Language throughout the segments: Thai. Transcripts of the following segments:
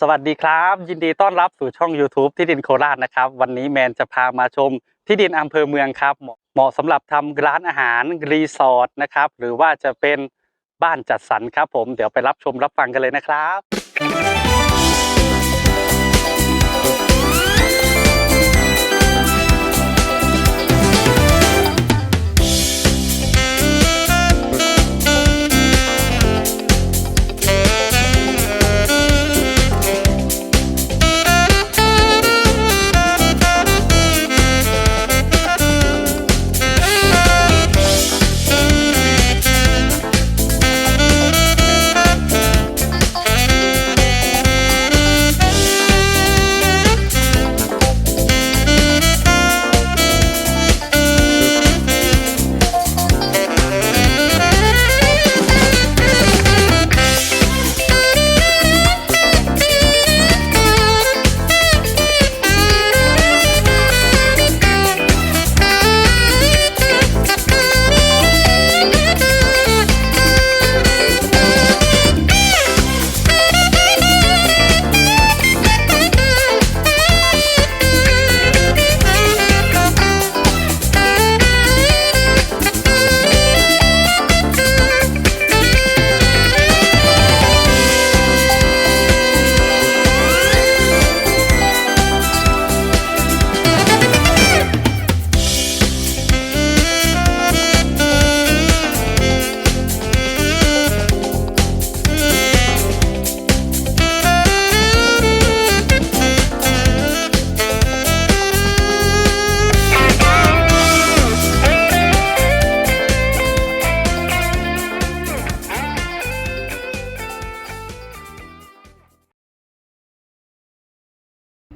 สวัสดีครับ ยินดีต้อนรับสู่ช่อง YouTube ที่ดินโคราชนะครับ วันนี้แมนจะพามาชมที่ดินอำเภอเมืองครับ เหมาะเหมาะสำหรับทำร้านอาหารรีสอร์ทนะครับ หรือว่าจะเป็นบ้านจัดสรรครับผม เดี๋ยวไปรับชมรับฟังกันเลยนะครับ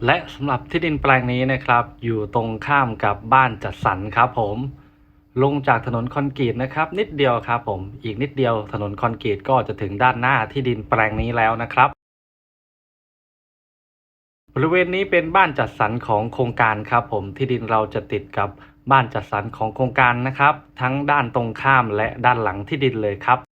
และสำหรับที่ดินแปลงนี้นะครับ อยู่ตรงข้ามกับบ้านจัดสรรครับผม ลงจากถนนคอนกรีตนะครับ นิดเดียวครับผม อีกนิดเดียวถนนคอนกรีตก็จะถึงด้านหน้าที่ดินแปลงนี้แล้วนะครับ บริเวณนี้เป็นบ้านจัดสรรของโครงการครับผม ที่ดินเราจะติดกับบ้านจัดสรรของโครงการนะครับ ทั้งด้านตรงข้ามและด้านหลังที่ดินเลยครับ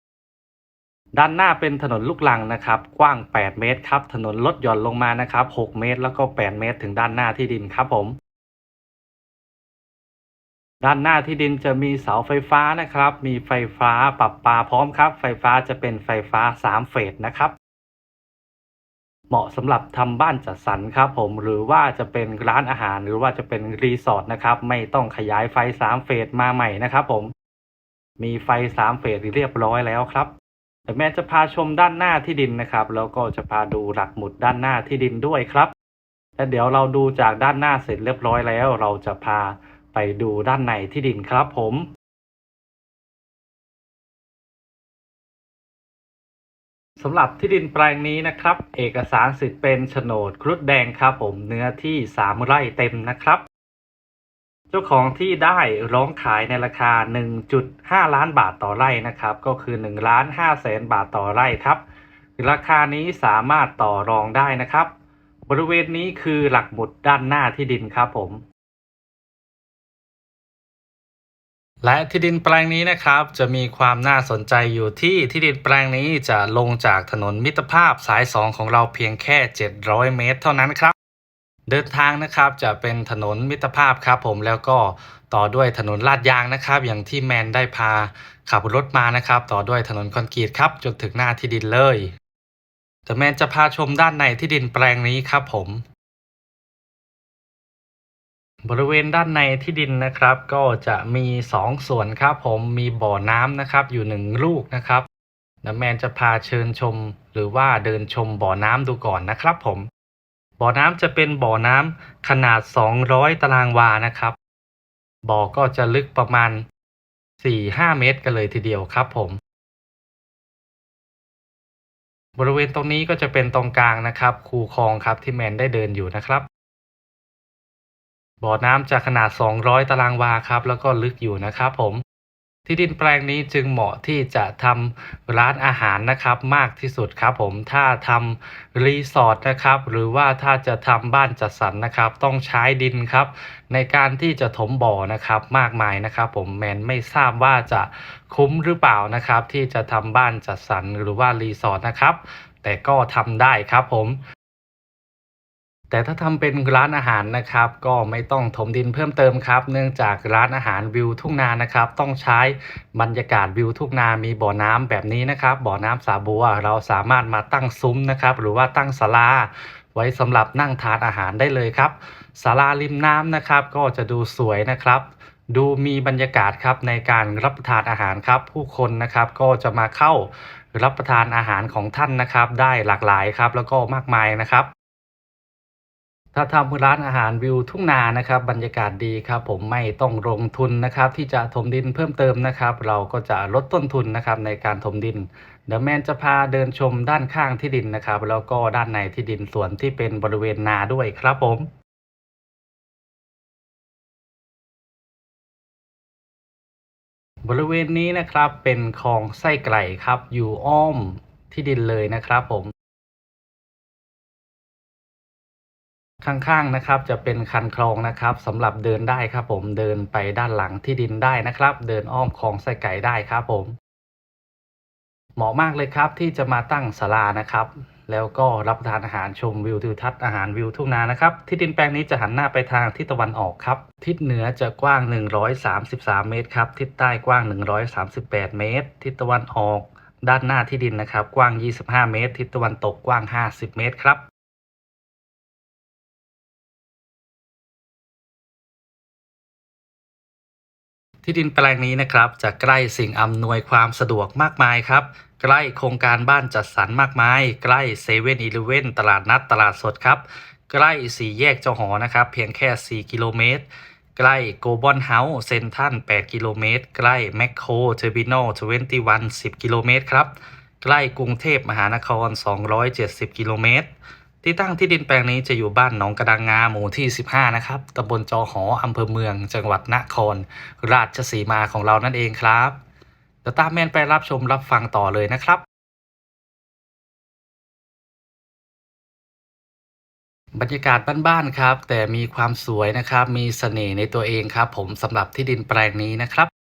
ด้านหน้าเป็นถนนลูกลังนะครับ กว้าง 8 เมตรครับ ถนนลดหย่อนลงมานะครับ 6 เมตร แล้วก็ 8 เมตร ถึงด้านหน้าที่ดินครับผม ด้านหน้าที่ดินจะมีเสาไฟฟ้านะครับ มีไฟฟ้าปรับปาพร้อมครับ ไฟฟ้าจะเป็นไฟฟ้า 3 เฟสนะครับ เหมาะสำหรับทำบ้านจัดสรรครับผม หรือว่าจะเป็นร้านอาหาร หรือว่าจะเป็นรีสอร์ทนะครับ ไม่ต้องขยายไฟ 3 เฟสมาใหม่นะครับผม มีไฟ 3 เฟสเรียบร้อยแล้วครับ แต่แม่จะพาชมด้านหน้าที่ดินนะครับ แล้วก็จะพาดูหลักหมุดด้านหน้าที่ดินด้วยครับและเดี๋ยวเราดูจากด้านหน้าเสร็จเรียบร้อยแล้ว เราจะพาไปดูด้านในที่ดินครับผมสำหรับที่ดินแปลงนี้นะครับ เอกสารสิทธิ์เป็นโฉนดครุฑแดงครับผมเนื้อที่ 3 ไร่เต็มนะครับ เจ้าของที่ได้ร้องขายในราคา 1.5 ล้านบาทต่อไร่นะครับ ก็คือ1ล้าน5แสนบาทต่อไร่ครับ ราคานี้สามารถต่อรองได้นะครับ บริเวณนี้คือหลักหมุดด้านหน้าที่ดินครับผมและที่ดินแปลงนี้นะครับจะมีความน่าสนใจอยู่ที่ที่ดินแปลงนี้จะลงจากถนนมิตรภาพสาย 2 ของเราเพียงแค่ 700 เมตร เท่านั้นครับ เดินทางนะครับจะเป็นถนนมิตรภาพครับผมแล้วก็ต่อด้วยถนนลาดยางนะครับ อย่างที่แมนได้พาขับรถมานะครับ ต่อด้วยถนนคอนกรีตครับจนถึงหน้าที่ดินเลยแต่แมนจะพาชมด้านในที่ดินแปลงนี้ครับผม บริเวณด้านในที่ดินนะครับ ก็จะมีสองส่วนครับผมมีบ่อน้ำนะครับ อยู่หนึ่งลูกนะครับแล้วแมนจะพาเชิญชม หรือว่าเดินชมบ่อน้ำดูก่อนนะครับผม บ่อน้ำจะเป็นบ่อน้ำขนาด 200 ตารางวานะครับ บ่อก็จะลึกประมาณ 4-5 เมตรกันเลยทีเดียวครับผม บริเวณตรงนี้ก็จะเป็นตรงกลางนะครับ คูคลองครับที่แมนได้เดินอยู่นะครับ บ่อน้ำจะขนาด 200 ตารางวาครับ แล้วก็ลึกอยู่นะครับผม ที่ดินแปลงนี้จึงเหมาะที่จะทำร้านอาหารนะครับมากที่สุดครับผมถ้าทำรีสอร์ทนะครับหรือว่าถ้าจะทำบ้านจัดสรรนะครับ ต้องใช้ดินครับ ในการที่จะถมบ่อนะครับมากมายนะครับ ผมแมนไม่ทราบว่าจะคุ้มหรือเปล่านะครับ ที่จะทำบ้านจัดสรรหรือว่ารีสอร์ทนะครับแต่ก็ทำได้ครับผม แต่ถ้าทำเป็นร้านอาหารนะครับ ก็ไม่ต้องถมดินเพิ่มเติมครับ เนื่องจากร้านอาหารวิวทุ่งนานะครับ ต้องใช้บรรยากาศวิวทุ่งนา มีบ่อน้ำแบบนี้นะครับ บ่อน้ำสาบัว เราสามารถมาตั้งซุ้มนะครับ หรือว่าตั้งศาลาไว้สำหรับนั่งทานอาหารได้เลยครับศาลาริมน้ำนะครับ ก็จะดูสวยนะครับดูมีบรรยากาศครับในการรับประทานอาหารครับ ผู้คนนะครับก็จะมาเข้ารับประทานอาหารของท่านนะครับ ได้หลากหลายครับ แล้วก็มากมายนะครับ ถ้าทำร้านอาหารวิวทุ่งนานะครับ บรรยากาศดีครับผมไม่ต้องลงทุนนะครับ ที่จะถมดินเพิ่มเติมนะครับ เราก็จะลดต้นทุนนะครับในการถมดินเดี๋ยวแมนจะพาเดินชมด้านข้างที่ดินนะครับ แล้วก็ด้านในที่ดินส่วนที่เป็นบริเวณนาด้วยครับผมบริเวณนี้นะครับเป็นคลองไส้ไก่ครับ อยู่อ้อมที่ดินเลยนะครับผม ข้างๆนะครับจะเป็นคันคลองนะครับสำหรับเดินได้ครับผมเดินไปด้านหลังที่ดินได้นะครับ เดินอ้อมคลองไส้ไก่ได้ครับผม เหมาะมากเลยครับที่จะมาตั้งศาลานะครับ แล้วก็รับประทานอาหารชมวิวทิวทัศน์อาหารวิวทุ่งนานะครับ ที่ดินแปลงนี้จะหันหน้าไปทางทิศตะวันออกครับ ทิศเหนือจะกว้าง 133 เมตรครับทิศใต้กว้าง 138 เมตร ทิศตะวันออก ด้านหน้าที่ดินนะครับ กว้าง 25 เมตร ทิศตะวันตกกว้าง 50 เมตรครับ ที่ดินแปลงนี้นะครับ จะใกล้สิ่งอำนวยความสะดวกมากมายครับ ใกล้โครงการบ้านจัดสรรมากมาย ใกล้เซเว่นอีเลเว่นตลาดนัดตลาดสดครับ ใกล้สี่แยกเจ้าหอนะครับ เพียงแค่ 4 กิโลเมตร ใกล้โกลบอลเฮาส์เซนทัน8 กิโลเมตร ใกล้แมคโครเทอร์มินอล21 10 กิโลเมตรครับ ใกล้กรุงเทพมหานคร 270 กิโลเมตร ที่ตั้งที่ดินแปลงนี้จะอยู่บ้านหนองกระดังงาหมู่ที่ 15 นะครับ ตำบลจอหอ อำเภอเมือง จังหวัดนคร ราชสีมาของเรานั่นเองครับ เดี๋ยวตามแมนไปรับชมรับฟังต่อเลยนะครับ บรรยากาศบ้านๆครับ แต่มีความสวยนะครับ มีเสน่ห์ในตัวเองครับ ผมสำหรับที่ดินแปลงนี้นะครับ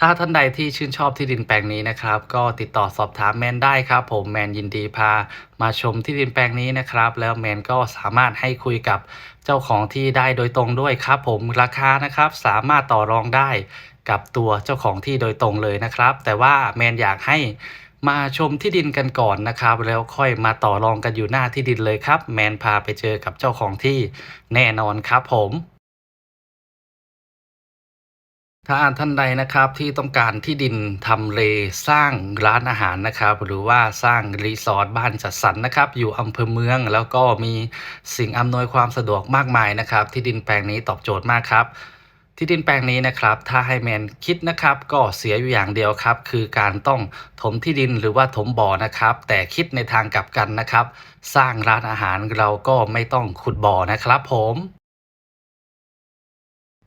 ถ้าท่านใดที่ชื่นชอบที่ดินแปลงนี้นะครับ ก็ติดต่อสอบถามแมนได้ครับ ผมแมนยินดีพามาชมที่ดินแปลงนี้นะครับ แล้วแมนก็สามารถให้คุยกับเจ้าของที่ได้โดยตรงด้วยครับ ผมราคานะครับสามารถต่อรองได้กับตัวเจ้าของที่โดยตรงเลยนะครับ แต่ว่าแมนอยากให้มาชมที่ดินกันก่อนนะครับ แล้วค่อยมาต่อรองกันอยู่หน้าที่ดินเลยครับ แมนพาไปเจอกับเจ้าของที่แน่นอนครับผม ถ้าท่านใดนะครับที่ต้องการที่ดินทำเลสร้างร้านอาหารนะครับ หรือว่าสร้างรีสอร์ทบ้านจัดสรรนะครับ อยู่อำเภอเมือง แล้วก็มีสิ่งอำนวยความสะดวกมากมายนะครับ ที่ดินแปลงนี้ตอบโจทย์มากครับ ที่ดินแปลงนี้นะครับ ถ้าให้แมนคิดนะครับ ก็เสียอยู่อย่างเดียวครับ คือการต้องถมที่ดินหรือว่าถมบ่อนะครับ แต่คิดในทางกลับกันนะครับ สร้างร้านอาหารเราก็ไม่ต้องขุดบ่อนะครับ ผม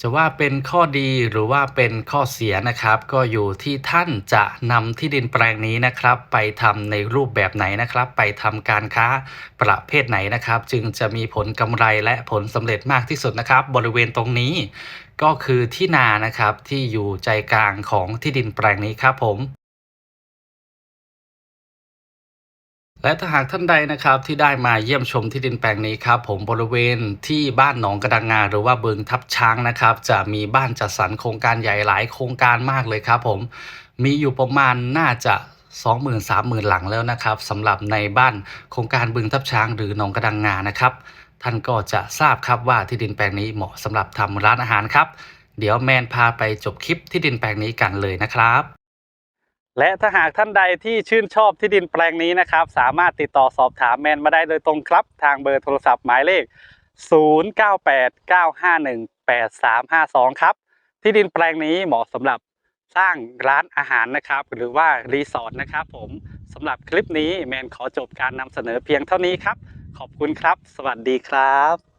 จะว่าเป็นข้อดีหรือว่าเป็นข้อเสียนะครับ ก็อยู่ที่ท่านจะนำที่ดินแปลงนี้นะครับ ไปทำในรูปแบบไหนนะครับ ไปทำการค้าประเภทไหนนะครับ จึงจะมีผลกำไรและผลสำเร็จมากที่สุดนะครับ บริเวณตรงนี้ก็คือที่นานะครับที่อยู่ใจกลางของที่ดินแปลงนี้ครับผม และถ้าหากท่านใดนะครับที่ได้มาเยี่ยมชมที่ดินแปลงนี้ครับผมบริเวณที่บ้านหนองกระดังงาหรือว่าบึงทับช้างนะครับ จะมีบ้านจัดสรรโครงการใหญ่หลายโครงการมากเลยครับผมมีอยู่ประมาณน่าจะ20,000 30,000 หลังแล้วนะครับสำหรับในบ้านโครงการบึงทับช้างหรือหนองกระดังงานะครับท่านก็จะทราบครับว่าที่ดินแปลงนี้เหมาะสำหรับทำร้านอาหารครับ เดี๋ยวแมนพาไปจบคลิปที่ดินแปลงนี้กันเลยนะครับ และถ้าหากท่านใดที่ชื่นชอบที่ดินแปลงนี้นะครับ สามารถติดต่อสอบถามแมนมาได้โดยตรงครับ ทางเบอร์โทรศัพท์หมายเลข 0989518352 ครับ ที่ดินแปลงนี้เหมาะสำหรับสร้างร้านอาหารนะครับ หรือว่ารีสอร์ทนะครับผมสำหรับคลิปนี้แมนขอจบการนำเสนอเพียงเท่านี้ครับ ขอบคุณครับ สวัสดีครับ